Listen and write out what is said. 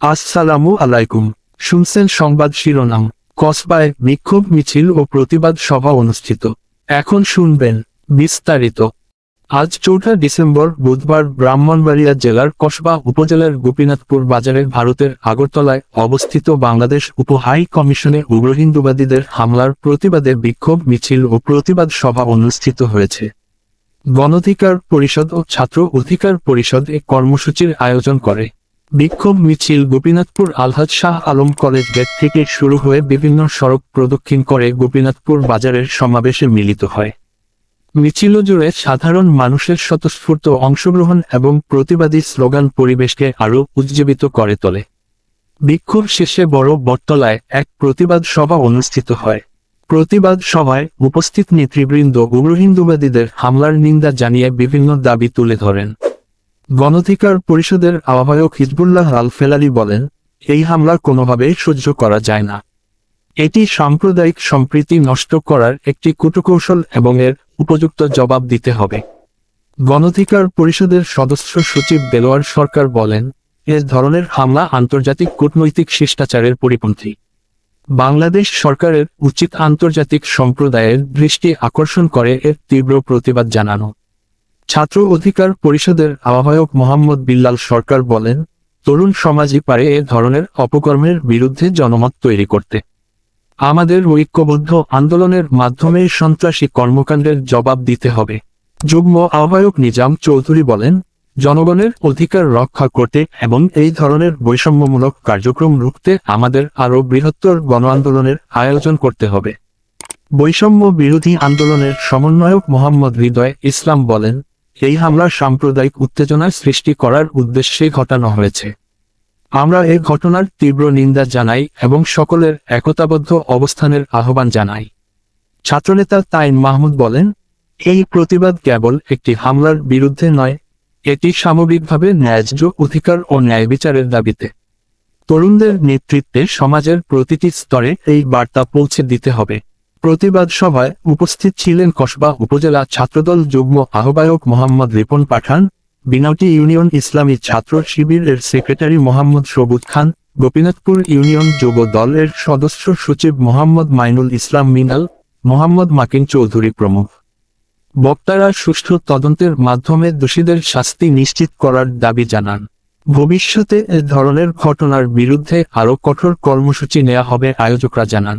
আসসালামু আলাইকুম। শুনছেন সংবাদ শিরোনাম। কসবায় বিক্ষোভ, মিছিল ও প্রতিবাদ সভা অনুষ্ঠিত। এখন শুনবেন বিস্তারিত। আজ চৌঠা ডিসেম্বর বুধবার ব্রাহ্মণবাড়িয়া জেলার কসবা উপজেলার গোপীনাথপুর বাজারে ভারতের আগরতলায় অবস্থিত বাংলাদেশ উপ হাই কমিশনে উগ্র হিন্দুবাদীদের হামলার প্রতিবাদে বিক্ষোভ, মিছিল ও প্রতিবাদ সভা অনুষ্ঠিত হয়েছে। গণধিকার পরিষদ ও ছাত্র অধিকার পরিষদ এ কর্মসূচির আয়োজন করে। বিক্ষোভ মিছিল গোপীনাথপুর আলহাজ শাহ আলম কলেজ গেট থেকে শুরু হয়ে বিভিন্ন সড়ক প্রদক্ষিণ করে গোপীনাথপুর বাজারের সমাবেশে মিলিত হয়। মিছিল জুড়ে সাধারণ মানুষের স্বতঃস্ফূর্ত অংশগ্রহণ এবং প্রতিবাদী স্লোগান পরিবেশকে আরও উজ্জীবিত করে তোলে। বিক্ষোভ শেষে বড় বটতলায় এক প্রতিবাদ সভা অনুষ্ঠিত হয়। প্রতিবাদ সভায় উপস্থিত নেতৃবৃন্দ উগ্র হিন্দুবাদীদের হামলার নিন্দা জানিয়ে বিভিন্ন দাবি তুলে ধরেন। গণধিকার পরিষদের আহ্বায়ক হিজবুল্লাহ আল ফেলারি বলেন, এই হামলা কোনোভাবে সহ্য করা যায় না। এটি সাম্প্রদায়িক সম্প্রীতি নষ্ট করার একটি কুটকৌশল এবং এর উপযুক্ত জবাব দিতে হবে। গণধিকার পরিষদের সদস্য সচিব দেলোয়ার সরকার বলেন, এ ধরনের হামলা আন্তর্জাতিক কূটনৈতিক শিষ্টাচারের পরিপন্থী। বাংলাদেশ সরকারের উচিত আন্তর্জাতিক সম্প্রদায়ের দৃষ্টি আকর্ষণ করে এর তীব্র প্রতিবাদ জানানো। ছাত্র অধিকার পরিষদের আহ্বায়ক মোহাম্মদ বিল্লাল সরকার বলেন, তরুণ সমাজই পারে এ ধরনের অপকর্মের বিরুদ্ধে জনমত তৈরি করতে। আমাদের ঐক্যবদ্ধ আন্দোলনের মাধ্যমে সন্ত্রাসী কর্মকাণ্ডের জবাব দিতে হবে। যুগ্ম আহ্বায়ক নিজাম চৌধুরী বলেন, জনগণের অধিকার রক্ষা করতে এবং এই ধরনের বৈষম্যমূলক কার্যক্রম রুখতে আমাদের আরও বৃহত্তর গণ আন্দোলনের আয়োজন করতে হবে। বৈষম্য বিরোধী আন্দোলনের সমন্বয়ক মোহাম্মদ হৃদয় ইসলাম বলেন এই হামলা সাম্প্রদায়িক উত্তেজনার সৃষ্টি করার উদ্দেশ্যে ঘটানো হয়েছে। আমরা এ ঘটনার তীব্র নিন্দা জানাই এবং সকলের একতাবদ্ধ অবস্থানের আহ্বান জানাই। ছাত্রনেতা তাইন মাহমুদ বলেন, এই প্রতিবাদ কেবল একটি হামলার বিরুদ্ধে নয়, এটি সামগ্রিকভাবে ন্যায্য অধিকার ও ন্যায় বিচারের দাবিতে। তরুণদের নেতৃত্বে সমাজের প্রতিটি স্তরে এই বার্তা পৌঁছে দিতে হবে। প্রতিবাদ সভায় উপস্থিত ছিলেন কসবা উপজেলা ছাত্রদল যুগ্ম আহ্বায়ক মোহাম্মদ রিপন পাঠান, বিনাউটি ইউনিয়ন ইসলামী ছাত্র শিবিরের সেক্রেটারি মোহাম্মদ সবুজ খান, গোপীনাথপুর ইউনিয়ন যুব দলের সদস্য সচিব মোহাম্মদ মাইনুল ইসলাম মিনাল, মোহাম্মদ মাকিন চৌধুরী প্রমুখ। বক্তারা সুষ্ঠু তদন্তের মাধ্যমে দোষীদের শাস্তি নিশ্চিত করার দাবি জানান। ভবিষ্যতে এ ধরনের ঘটনার বিরুদ্ধে আরও কঠোর কর্মসূচি নেওয়া হবে, আয়োজকরা জানান।